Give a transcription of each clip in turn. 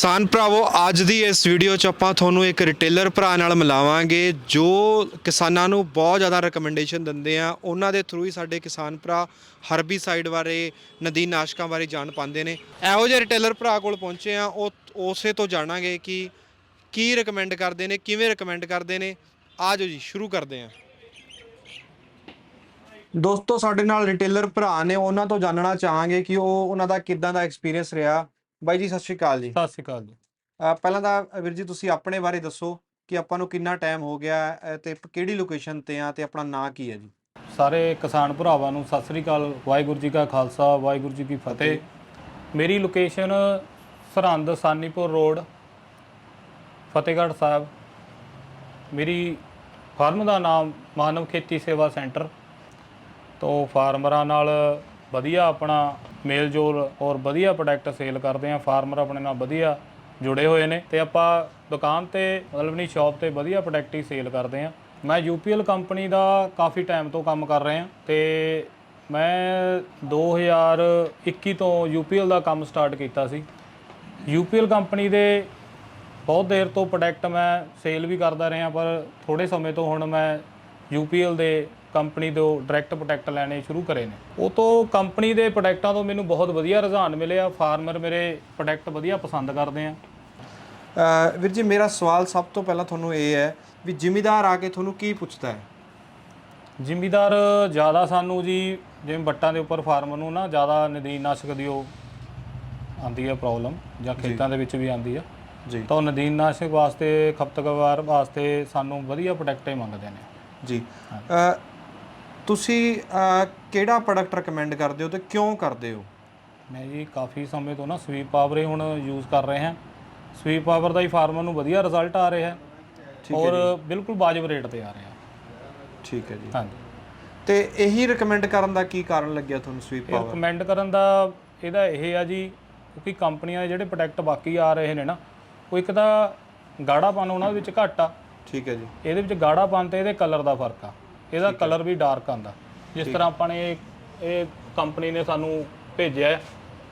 ਕਿਸਾਨ ਭਰਾਵੋ, ਅੱਜ ਦੀ ਇਸ ਵੀਡੀਓ 'ਚ ਆਪਾਂ ਤੁਹਾਨੂੰ ਇੱਕ ਰਿਟੇਲਰ ਭਰਾ ਨਾਲ ਮਿਲਾਵਾਂਗੇ, ਜੋ ਕਿਸਾਨਾਂ ਨੂੰ ਬਹੁਤ ਜ਼ਿਆਦਾ ਰეკਮੈਂਡੇਸ਼ਨ ਦਿੰਦੇ ਆ। ਉਹਨਾਂ ਦੇ ਥਰੂ ਹੀ ਸਾਡੇ ਕਿਸਾਨ ਭਰਾ ਹਰਬੀ ਸਾਈਡ ਬਾਰੇ ਨਦੀ ਨਾਸ਼ਕਾਂ ਬਾਰੇ ਜਾਣ ਪਾਉਂਦੇ ਨੇ। ਇਹੋ ਜਿਹੇ ਰਿਟੇਲਰ ਭਰਾ ਕੋਲ ਪਹੁੰਚੇ ਆ, ਉਹ ਉਸੇ ਤੋਂ ਜਾਣਾਂਗੇ ਕਿ ਕੀ ਰეკਮੈਂਡ ਕਰਦੇ ਨੇ, ਕਿਵੇਂ ਰეკਮੈਂਡ ਕਰਦੇ ਨੇ। ਆ ਆਜੋ ਜੀ, ਸ਼ੁਰੂ ਕਰਦੇ ਆ। ਦੋਸਤੋ, ਸਾਡੇ ਨਾਲ ਰਿਟੇਲਰ ਭਰਾ ਨੇ, ਉਹਨਾਂ ਤੋਂ ਜਾਣਨਾ ਚਾਹਾਂਗੇ ਕਿ ਉਹ, ਉਹਨਾਂ ਦਾ ਕਿਦਾਂ ਦਾ ਐਕਸਪੀਰੀਅੰਸ ਰਿਹਾ। ਬਾਈ ਜੀ ਸਤਿ ਸ਼੍ਰੀ ਅਕਾਲ ਜੀ। ਸਤਿ ਸ਼੍ਰੀ ਅਕਾਲ ਜੀ। ਪਹਿਲਾਂ ਤਾਂ ਵੀਰ ਜੀ ਤੁਸੀਂ ਆਪਣੇ ਬਾਰੇ ਦੱਸੋ ਕਿ ਆਪਾਂ ਨੂੰ ਕਿੰਨਾ ਟਾਈਮ ਹੋ ਗਿਆ ਤੇ ਕਿਹੜੀ ਲੋਕੇਸ਼ਨ ਤੇ ਆ ਤੇ ਆਪਣਾ ਨਾਂ ਕੀ ਹੈ ਜੀ? ਸਾਰੇ ਕਿਸਾਨ ਭਰਾਵਾਂ ਨੂੰ ਸਤਿ ਸ਼੍ਰੀ ਅਕਾਲ ਵਾਹਿਗੁਰੂ ਜੀ ਕਾ ਖਾਲਸਾ ਵਾਹਿਗੁਰੂ ਜੀ ਕੀ ਫਤਿਹ। ਮੇਰੀ ਲੋਕੇਸ਼ਨ ਸਰਹੰਦ ਸਾਨੀਪੁਰ ਰੋਡ ਫਤਿਹਗੜ੍ਹ ਸਾਹਿਬ। ਮੇਰੀ ਫਾਰਮ ਦਾ ਨਾਮ ਮਾਨਵ ਖੇਤੀ ਸੇਵਾ ਸੈਂਟਰ। ਤੋਂ ਫਾਰਮਰਾਂ ਨਾਲ ਵਧੀਆ ਆਪਣਾ ਮੇਲ ਜੋਲ ਔਰ ਵਧੀਆ ਪ੍ਰੋਡਕਟ ਸੇਲ ਕਰਦੇ ਆ ਫਾਰਮਰ ਆਪਣੇ ਨਾਲ ਵਧੀਆ ਜੁੜੇ ਹੋਏ ਨੇ ਤੇ ਆਪਾਂ ਦੁਕਾਨ ਤੇ, ਮਤਲਬ ਨਹੀਂ ਸ਼ਾਪ ਤੇ ਵਧੀਆ ਪ੍ਰੋਡਕਟ ਹੀ ਸੇਲ ਕਰਦੇ ਆ ਮੈਂ ਯੂਪੀਐਲ ਕੰਪਨੀ ਦਾ ਕਾਫੀ ਟਾਈਮ ਤੋਂ ਕੰਮ ਕਰ ਰਿਹਾ ਤੇ ਮੈਂ 2021 ਤੋਂ ਯੂਪੀਐਲ ਦਾ ਕੰਮ ਸਟਾਰਟ ਕੀਤਾ ਸੀ। ਯੂਪੀਐਲ ਕੰਪਨੀ ਦੇ ਬਹੁਤ ਦੇਰ ਤੋਂ ਪ੍ਰੋਡਕਟ ਮੈਂ ਸੇਲ ਵੀ ਕਰਦਾ ਰਿਹਾ, ਪਰ ਥੋੜੇ ਸਮੇਂ ਤੋਂ ਹੁਣ ਮੈਂ ਯੂਪੀਐਲ ਦੇ ਕੰਪਨੀ ਤੋਂ ਡਾਇਰੈਕਟ ਪ੍ਰੋਡਕਟ ਲੈਣੇ ਸ਼ੁਰੂ ਕਰੇ ਨੇ। ਉਹ ਤੋਂ ਕੰਪਨੀ ਦੇ ਪ੍ਰੋਡਕਟਾਂ ਤੋਂ ਮੈਨੂੰ ਬਹੁਤ ਵਧੀਆ ਰੁਝਾਨ ਮਿਲਿਆ। ਫਾਰਮਰ ਮੇਰੇ ਪ੍ਰੋਡਕਟ ਵਧੀਆ ਪਸੰਦ ਕਰਦੇ ਆ। ਵੀਰ ਜੀ ਮੇਰਾ ਸਵਾਲ ਸਭ ਤੋਂ ਪਹਿਲਾਂ ਤੁਹਾਨੂੰ ਇਹ ਹੈ ਵੀ ਜ਼ਿਮੀਦਾਰ ਆ ਕੇ ਤੁਹਾਨੂੰ ਕੀ ਪੁੱਛਦਾ ਹੈ? ਜ਼ਿਮੀਦਾਰ ਜ਼ਿਆਦਾ ਸਾਨੂੰ ਜੀ ਜਿਵੇਂ ਬੱਟਾਂ ਦੇ ਉੱਪਰ ਫਾਰਮਰ ਨੂੰ ਨਾ ਜ਼ਿਆਦਾ ਨਦੀਨ ਨਾਸ਼ਕ ਦੀ ਉਹ ਆਂਦੀ ਹੈ ਪ੍ਰੋਬਲਮ ਜਾਂ ਖੇਤਾਂ ਦੇ ਵਿੱਚ ਵੀ ਆਂਦੀ ਆ। ਜੀ। ਤਾਂ ਨਦੀਨ ਨਾਸ਼ਕ ਵਾਸਤੇ ਖਪਤਕਾਰ ਵਾਸਤੇ ਸਾਨੂੰ ਵਧੀਆ ਪ੍ਰੋਡਕਟ ਹੀ ਮੰਗਦੇ ਨੇ। ਜੀ। ਤੁਸੀਂ ਕਿਹੜਾ ਪ੍ਰੋਡਕਟ ਰეკਮੈਂਡ ਕਰਦੇ ਹੋ ਤੇ ਕਿਉਂ ਕਰਦੇ ਹੋ? ਮੈਂ ਜੀ ਕਾਫੀ ਸਮੇਂ ਤੋਂ ਨਾ ਸਵੀਪ ਪਾਵਰ ਹੀ ਹੁਣ ਯੂਜ਼ ਕਰ ਰਹੇ ਹਾਂ। ਸਵੀਪ ਪਾਵਰ ਦਾ ਹੀ ਫਾਰਮਰ ਨੂੰ ਵਧੀਆ ਰਿਜ਼ਲਟ ਆ ਰਿਹਾ। ਹੈ ਔਰ ਬਿਲਕੁਲ ਵਾਜਬ ਰੇਟ ਤੇ ਆ ਰਿਹਾ। ਠੀਕ ਹੈ ਜੀ। ਹਾਂਜੀ। ਤੇ ਇਹੀ ਰეკਮੈਂਡ ਕਰਨ ਦਾ ਕੀ ਕਾਰਨ ਲੱਗਿਆ ਤੁਹਾਨੂੰ ਸਵੀਪ ਪਾਵਰ ਰეკਮੈਂਡ ਕਰਨ ਦਾ ਇਹਦਾ ਇਹ ਆ ਜੀ ਕਿ ਕੰਪਨੀਆਂ ਦੇ ਜਿਹੜੇ ਪ੍ਰੋਡਕਟ ਬਾਕੀ ਆ ਰਹੇ ਨੇ ਨਾ ਉਹ ਇੱਕ ਤਾਂ ਗਾੜਾਪਨ ਉਹਨਾਂ ਦੇ ਵਿੱਚ ਘੱਟ ਆ। ਠੀਕ ਹੈ ਜੀ। ਇਹਦੇ ਵਿੱਚ ਗਾੜਾਪਨ ਤੇ ਇਹਦੇ ਕਲਰ ਦਾ ਫ਼ਰਕ ਆ। ਇਹਦਾ ਕਲਰ ਵੀ ਡਾਰਕ ਆਂਦਾ ਜਿਸ ਤਰ੍ਹਾਂ ਆਪਾਂ ਨੇ ਇਹ- ਕੰਪਨੀ ਨੇ ਸਾਨੂੰ ਭੇਜਿਆ ਹੈ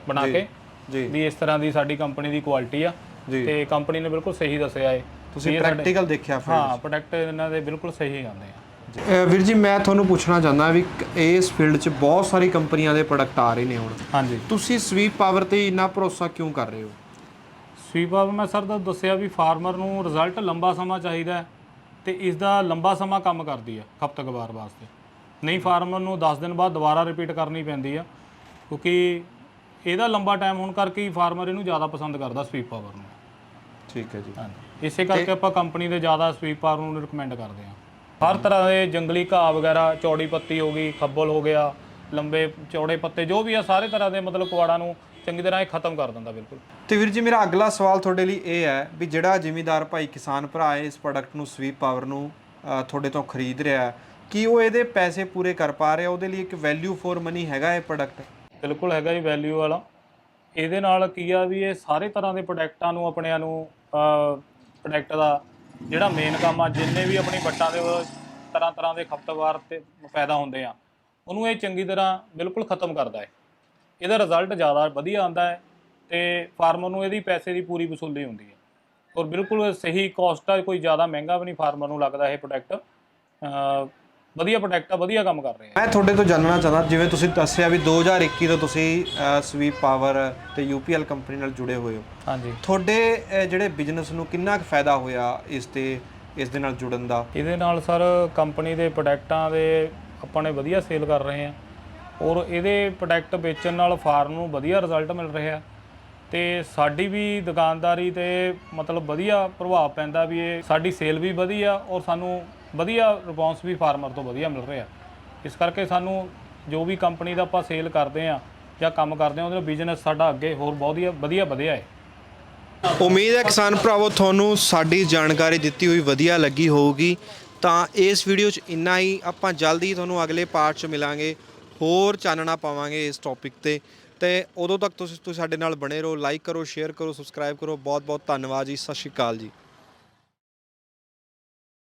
ਬਣਾ ਕੇ ਜੀ। ਵੀ ਇਸ ਤਰ੍ਹਾਂ ਦੀ ਸਾਡੀ ਕੰਪਨੀ ਦੀ ਕੁਆਲਿਟੀ ਆ। ਤੇ ਕੰਪਨੀ ਨੇ ਬਿਲਕੁਲ ਸਹੀ ਦੱਸਿਆ ਏ ਤੁਸੀਂ ਪ੍ਰੈਕਟੀਕਲ ਦੇਖਿਆ ਫਿਰ। ਹਾਂ ਪ੍ਰੋਡਕਟ ਇਹਨਾਂ ਦੇ ਬਿਲਕੁਲ ਸਹੀ ਆਉਂਦੇ ਆ। ਵੀਰ ਜੀ ਮੈਂ ਤੁਹਾਨੂੰ ਪੁੱਛਣਾ ਚਾਹੁੰਦਾ ਵੀ ਇਸ ਫੀਲਡ 'ਚ ਬਹੁਤ ਸਾਰੀ ਕੰਪਨੀਆਂ ਦੇ ਪ੍ਰੋਡਕਟ ਆ ਰਹੇ ਨੇ ਹੁਣ। ਹਾਂਜੀ। ਤੁਸੀਂ ਸਵੀਪ ਪਾਵਰ ਤੇ ਇੰਨਾ ਭਰੋਸਾ ਕਿਉਂ ਕਰ ਰਹੇ ਹੋ? ਸਵੀਪਾ ਮੈਂ ਸਰ ਦਾ ਦੱਸਿਆ ਵੀ ਫਾਰਮਰ ਨੂੰ ਰਿਜ਼ਲਟ ਲੰਬਾ ਸਮਾਂ ਚਾਹੀਦਾ ਹੈ। ਤੇ ਇਸ ਦਾ ਲੰਬਾ ਸਮਾਂ ਕੰਮ ਕਰਦੀ ਆ ਖਪਤਕਾਰ ਵਾਸਤੇ। ਨਹੀਂ ਫਾਰਮਰ ਨੂੰ 10 ਦਿਨ ਬਾਅਦ ਦੁਬਾਰਾ ਰਿਪੀਟ ਕਰਨੀ ਪੈਂਦੀ ਆ ਕਿਉਂਕਿ ਇਹਦਾ ਲੰਬਾ ਟਾਈਮ ਹੋਣ ਕਰਕੇ ਹੀ ਫਾਰਮਰ ਇਹਨੂੰ ਜ਼ਿਆਦਾ ਪਸੰਦ ਕਰਦਾ ਸਵੀਪ ਪਾਵਰ ਨੂੰ। ਠੀਕ ਹੈ ਜੀ। ਹਾਂਜੀ। ਇਸੇ ਕਰਕੇ ਆਪਾਂ ਕੰਪਨੀ ਦੇ ਜ਼ਿਆਦਾ ਸਵੀਪ ਪਾਵਰ ਨੂੰ ਰਿਕਮੈਂਡ ਕਰਦੇ ਹਾਂ ਹਰ ਤਰ੍ਹਾਂ ਦੇ ਜੰਗਲੀ ਘਾਹ ਵਗੈਰਾ ਚੌੜੀ ਪੱਤੀ ਹੋ ਗਈ ਖੱਬਲ ਹੋ ਗਿਆ ਲੰਬੇ ਚੌੜੇ ਪੱਤੇ ਜੋ ਵੀ ਆ ਸਾਰੇ ਤਰ੍ਹਾਂ ਦੇ ਮਤਲਬ ਕੁਆੜਾਂ ਨੂੰ ਚੰਗੀ ਤਰ੍ਹਾਂ ਇਹ ਖਤਮ ਕਰ ਦਿੰਦਾ ਬਿਲਕੁਲ। ਤੇ ਵੀਰ ਜੀ ਮੇਰਾ ਅਗਲਾ ਸਵਾਲ ਤੁਹਾਡੇ ਲਈ ਇਹ ਹੈ ਵੀ ਜਿਹੜਾ ਜ਼ਿਮੀਦਾਰ ਭਾਈ ਕਿਸਾਨ ਭਰਾ ਇਸ ਪ੍ਰੋਡਕਟ ਨੂੰ ਸਵੀਪ ਪਾਵਰ ਨੂੰ ਤੁਹਾਡੇ ਤੋਂ ਖਰੀਦ ਰਿਹਾ ਹੈ, ਕੀ ਉਹ ਇਹਦੇ ਪੈਸੇ ਪੂਰੇ ਕਰ ਪਾ ਰਿਹਾ? ਉਹਦੇ ਲਈ ਇੱਕ ਵੈਲਿਊ ਫॉर ਮਨੀ ਹੈਗਾ ਇਹ ਪ੍ਰੋਡਕਟ ਬਿਲਕੁਲ ਹੈਗਾ ਜੀ ਵੈਲਿਊ ਵਾਲਾ। ਇਹਦੇ ਨਾਲ ਕੀ ਆ ਵੀ ਇਹ ਸਾਰੇ ਤਰ੍ਹਾਂ ਦੇ ਪ੍ਰੋਡਕਟਾਂ ਨੂੰ ਆਪਣਿਆਂ ਨੂੰ ਪ੍ਰੋਡਕਟ ਦਾ ਜਿਹੜਾ ਮੇਨ ਕੰਮ ਆ ਜਿੰਨੇ ਵੀ ਆਪਣੀ ਵੱਟਾਂ ਦੇ ਤਰ੍ਹਾਂ ਤਰ੍ਹਾਂ ਦੇ ਖਪਤਕਾਰ ਤੇ ਪੈਦਾ ਹੁੰਦੇ ਆ ਉਹਨੂੰ ਇਹ ਚੰਗੀ ਤਰ੍ਹਾਂ ਬਿਲਕੁਲ ਖਤਮ ਕਰਦਾ ਹੈ। ਇਹਦਾ ਰਿਜ਼ਲਟ ਜ਼ਿਆਦਾ ਵਧੀਆ ਆਉਂਦਾ ਹੈ ਤੇ ਫਾਰਮਰ ਨੂੰ ਇਹਦੀ ਪੈਸੇ ਦੀ ਪੂਰੀ ਵਸੂਲੀ ਹੁੰਦੀ ਹੈ। ਔਰ ਬਿਲਕੁਲ ਸਹੀ ਕਾਸਟ ਆ ਕੋਈ ਜ਼ਿਆਦਾ ਮਹਿੰਗਾ ਵੀ ਨਹੀਂ ਫਾਰਮਰ ਨੂੰ ਲੱਗਦਾ ਇਹ ਪ੍ਰੋਡਕਟ ਵਧੀਆ ਪ੍ਰੋਡਕਟ ਆ ਵਧੀਆ ਕੰਮ ਕਰ ਰਿਹਾ ਮੈਂ ਤੁਹਾਡੇ ਤੋਂ ਜਾਣਨਾ ਚਾਹੁੰਦਾ ਜਿਵੇਂ ਤੁਸੀਂ ਦੱਸਿਆ ਵੀ 2021 ਤੋਂ ਤੁਸੀਂ ਸਵੀਪ ਪਾਵਰ ਤੇ ਯੂਪੀਐਲ ਕੰਪਨੀ ਨਾਲ ਜੁੜੇ ਹੋਏ ਹੋ। ਹਾਂਜੀ। ਤੁਹਾਡੇ ਜਿਹੜੇ ਬਿਜ਼ਨਸ ਨੂੰ ਕਿੰਨਾ ਕੁ ਫਾਇਦਾ ਹੋਇਆ ਇਸ ਤੇ ਇਸ ਦੇ ਨਾਲ ਜੁੜਨ ਦਾ? ਇਹਦੇ ਨਾਲ ਸਰ ਕੰਪਨੀ ਦੇ ਪ੍ਰੋਡਕਟਾਂ ਦੇ ਆਪਾਂ ਨੇ ਵਧੀਆ ਸੇਲ ਕਰ ਰਹੇ ਹਾਂ। ਔਰ ਇਹਦੇ ਪ੍ਰੋਡਕਟ ਵੇਚਣ ਨਾਲ ਫਾਰਮ ਨੂੰ ਵਧੀਆ ਰਿਜ਼ਲਟ ਮਿਲ ਰਿਹਾ। ਤੇ ਸਾਡੀ ਵੀ ਦੁਕਾਨਦਾਰੀ ਤੇ ਮਤਲਬ ਵਧੀਆ ਪ੍ਰਭਾਵ ਪੈਂਦਾ ਵੀ ਇਹ ਸਾਡੀ ਸੇਲ ਵੀ ਵਧੀਆ ਔਰ ਸਾਨੂੰ ਵਧੀਆ ਰਿਸਪੌਂਸ ਵੀ ਫਾਰਮਰ ਤੋਂ ਵਧੀਆ ਮਿਲ ਰਿਹਾ। ਇਸ ਕਰਕੇ ਸਾਨੂੰ ਜੋ ਵੀ ਕੰਪਨੀ ਦਾ ਆਪਾਂ ਸੇਲ ਕਰਦੇ ਆ ਜਾਂ ਕੰਮ ਕਰਦੇ ਆ ਨਾਲ ਬਿਜ਼ਨਸ ਸਾਡਾ ਅੱਗੇ ਹੋਰ ਵਧੀਆ ਵਧੀਆ ਵਧਿਆ ਹੈ। ਉਮੀਦ ਹੈ ਕਿਸਾਨ ਭਰਾਵੋ, ਤੁਹਾਨੂੰ ਸਾਡੀ ਜਾਣਕਾਰੀ ਦਿੱਤੀ ਹੋਈ ਵਧੀਆ ਲੱਗੀ ਹੋਊਗੀ। ਤਾਂ ਇਸ ਵੀਡੀਓ 'ਚ ਇੰਨਾ ਹੀ। ਆਪਾਂ ਜਲਦੀ ਤੁਹਾਨੂੰ ਅਗਲੇ ਪਾਰਟ 'ਚ ਮਿਲਾਂਗੇ। ਹੋਰ ਚਾਨਣਾ ਪਾਵਾਂਗੇ ਇਸ ਟੌਪਿਕ ਤੇ। ਤੇ ਉਦੋਂ ਤੱਕ ਤੁਸੀਂ ਤੁਸੀਂ ਸਾਡੇ ਨਾਲ ਬਣੇ ਰਹੋ ਲਾਈਕ ਕਰੋ ਸ਼ੇਅਰ ਕਰੋ ਸਬਸਕ੍ਰਾਈਬ ਕਰੋ। ਬਹੁਤ ਬਹੁਤ ਧੰਨਵਾਦ ਜੀ। ਸਤਿ ਸ਼੍ਰੀ ਅਕਾਲ ਜੀ।